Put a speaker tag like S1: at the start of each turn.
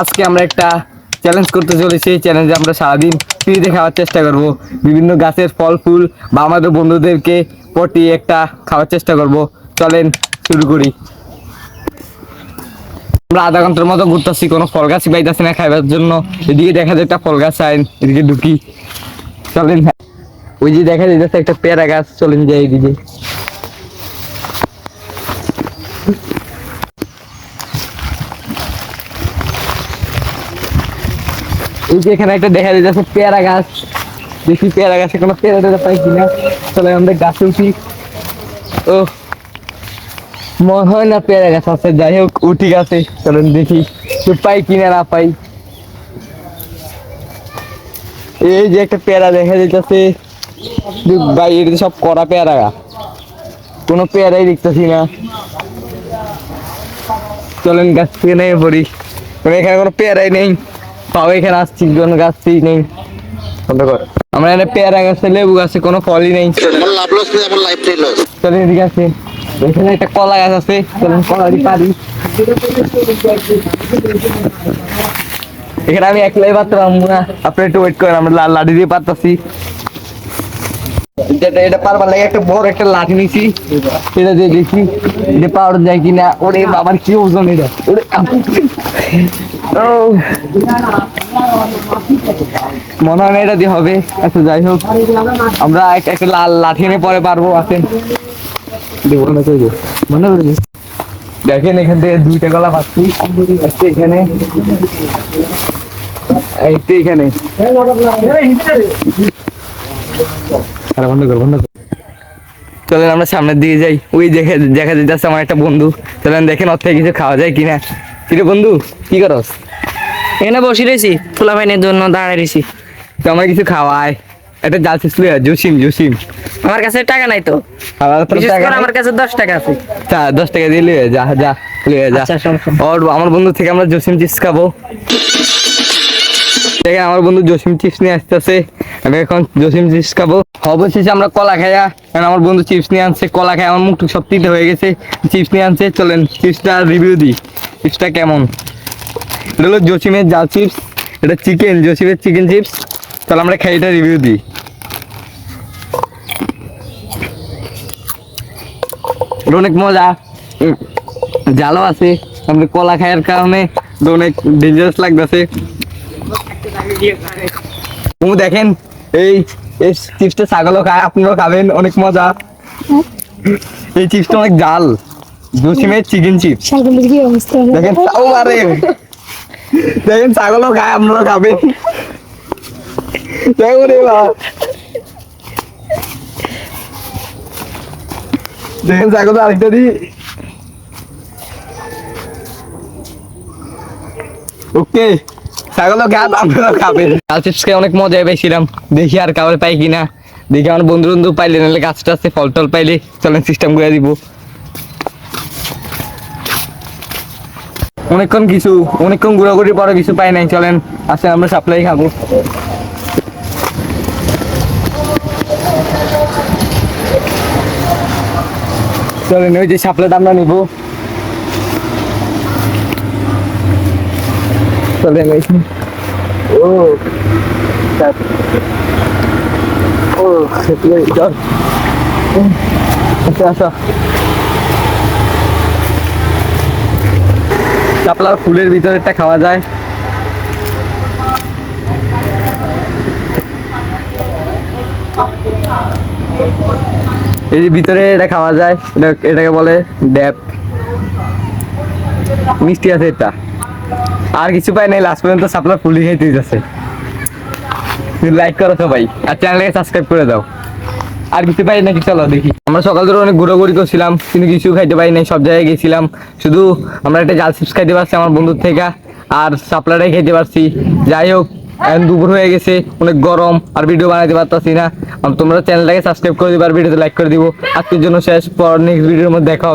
S1: আজকে আমরা একটা চ্যালেঞ্জ করতে চলেছি। এই চ্যালেঞ্জে আমরা সারাদিন ফ্রিতে খাওয়ার চেষ্টা করব। বিভিন্ন গাছের ফল, ফুল বা আমাদের বন্ধুদেরকে পটিয়ে একটা খাওয়ার চেষ্টা করব। চলেন শুরু করি। আমরা আধা ঘণ্টার মতো ঘুরতেছি, কোনো ফল গাছই পাইতেছি না খাইবার জন্য। এদিকে দেখা যায় একটা ফল গাছ আইন, এদিকে ঢুকি। চলেন। ওই যে দেখা যাচ্ছে একটা পেয়ারা গাছ, চলেন যাই এদিকে। এই যে এখানে একটা দেখা যাচ্ছে পেয়ারা গাছ। দেখি পেয়ারা গাছে কোনো পেয়ারা টেরা পাই কিনা। চলে আমাদের গাছে উঠি। ও মনে হয় না পেয়ারা গাছ আছে। যাই হোক, উঠি গাছে। চলেন দেখি পাই কিনা না পাই। এই যে একটা পেয়ারা দেখা যাইতেছে। ভাই, এটা সব করা পেয়ারা। কোনো পেয়ারাই দেখতেছি না। চলেন গাছ থেকে নেমে পড়ি। মানে এখানে কোনো পেয়ারাই নেই। পাও, এখানে আসছি কোনো গাছই নেই। আমরা এখানে পেয়ারা গাছে, লেবু গাছে, কোনো ফলই নেই। চলেন এদিকে আছে এখানে একটা কলা গাছ আছে, চলেন কলারই পারি এখানে আমি একলাই পারতে পারব না। আপনি একটু ওয়েট করেন, আমরা লাঠি দিয়ে পারতাছি। এটা পারবার লাগে একটা বড় একটা লাঠি নিছি। এটা দিয়ে দেখি। এটা পাওয়ার যায় কিনা ওরে বাবার কি ওজন এটা ওরে মনে হয় এটা দিয়ে হবে আচ্ছা যাই হোক আমরা একটা লাল লাঠি এনে পরে পারব আসেন মনে করে। দেখেন এখান থেকে দুইটা গলা পাচ্ছি এখানে এখানে বন্ধ কর বন্ধ কর চলেন আমরা সামনের দিকে যাই। ওই দেখে দেখা যাচ্ছে আমার একটা বন্ধু। চলেন দেখেন ওর থেকে কিছু খাওয়া যায় কিনা। কিরে বন্ধু কি করস?
S2: এখানে বসে রয়েছি ফুলা ভাইনের জন্য দাঁড়ায় রয়েছি।
S1: তো আমার কিছু খাওয়ায়। একটা জাল ছিসলে জসিম জসিম।
S2: আমার কাছে টাকা নাই তো।
S1: আমার
S2: কাছে দশ টাকা আছে।
S1: দশ টাকা দিয়ে লিয়ে যা যা লিয়ে যা।
S2: আচ্ছা।
S1: ওর আমার বন্ধু থেকে আমরা জসিম চিপস খাব। দেখেন আমার বন্ধু জসিম চিপস নিয়ে আসতেছে। এখন জসিম চিপস খাব। অবশেষে আমরা কলা খাইয়া কারণ আমার বন্ধু চিপস নিয়ে আনছে, কলা খাই আমার মুখ টুক সব তিতে হয়ে গেছে। চিপস নিয়ে আনছে, চলেন চিপসটা রিভিউ দিই চিপসটা কেমন? এটা হলো জসিমের জাল চিপস, এটা চিকেন, জসিমের চিকেন চিপস। তাহলে আমরা খাই, এটা রিভিউ দিই অনেক মজা। জালও আছে আমরা কলা খাওয়ার কারণে অনেক ডেঞ্জারাস লাগতেছে। দেখেন এই এই চিপসটা ছাগলও খায় আপনারাও খাবেন অনেক মজা। এই চিপসটা অনেক জাল জসিমের চিকেন চিপস
S3: ছাগলের কি অবস্থা?
S1: দেখেন তাও মারে। দেখেন ছাগলও খায় আপনারা খাবেন। দেখুন দেখেন ছাগল আরেকটা দিই। ওকে। ছাগলও খান আপনারা খাবেন কাল চিপসকে অনেক মজায় পাইছিলাম। দেখি আর পাই কিনা। দেখি আমার বন্ধু বন্ধু পাইলে, নাহলে আছে ফল টল পাইলে চলেন সিস্টেম করে দিব। অনেকক্ষণ কিছু, অনেকক্ষণ পরে কিছু পাই নাই, চলেন, আসেন আমরা সাপ্লাই খাব। চলেন, ওই যে সাপ্লাইটা আমরা নিবো। চলেন ওই ও ও চল আচ্ছা আচ্ছা শাপলার ফুলের ভিতরেরটা খাওয়া যায়। এই ভিতরে এটা খাওয়া যায়, এটা এটাকে বলে ড্যাপ মিষ্টি আছে এটা। আর কিছু পাই নাই লাস্ট পর্যন্ত সাপ্লাই ফুলই খেতে যাচ্ছে। লাইক করো সবাই, আর চ্যানেলকে সাবস্ক্রাইব করে দাও। আর কিছু পাই নাকি চলো দেখি। আমরা সকাল ধরে অনেক ঘোরাঘুরি করছিলাম, কিন্তু কিছু খাইতে পারি নাই, সব জায়গায় গেছিলাম। শুধু আমরা একটা জাল চিপস খাইতে পারছি আমার বন্ধুর থেকে, আর সাপ্লাটাই খাইতে পারছি। যাই হোক, এখন দুপুর হয়ে গেছে, অনেক গরম, আর ভিডিও বানাতে পারতাছি না। তোমরা চ্যানেলটাকে সাবস্ক্রাইব করে দিবে, আর ভিডিওতে লাইক করে দিব। আজকের জন্য শেষ, পর নেক্সট ভিডিওর মধ্যে দেখা।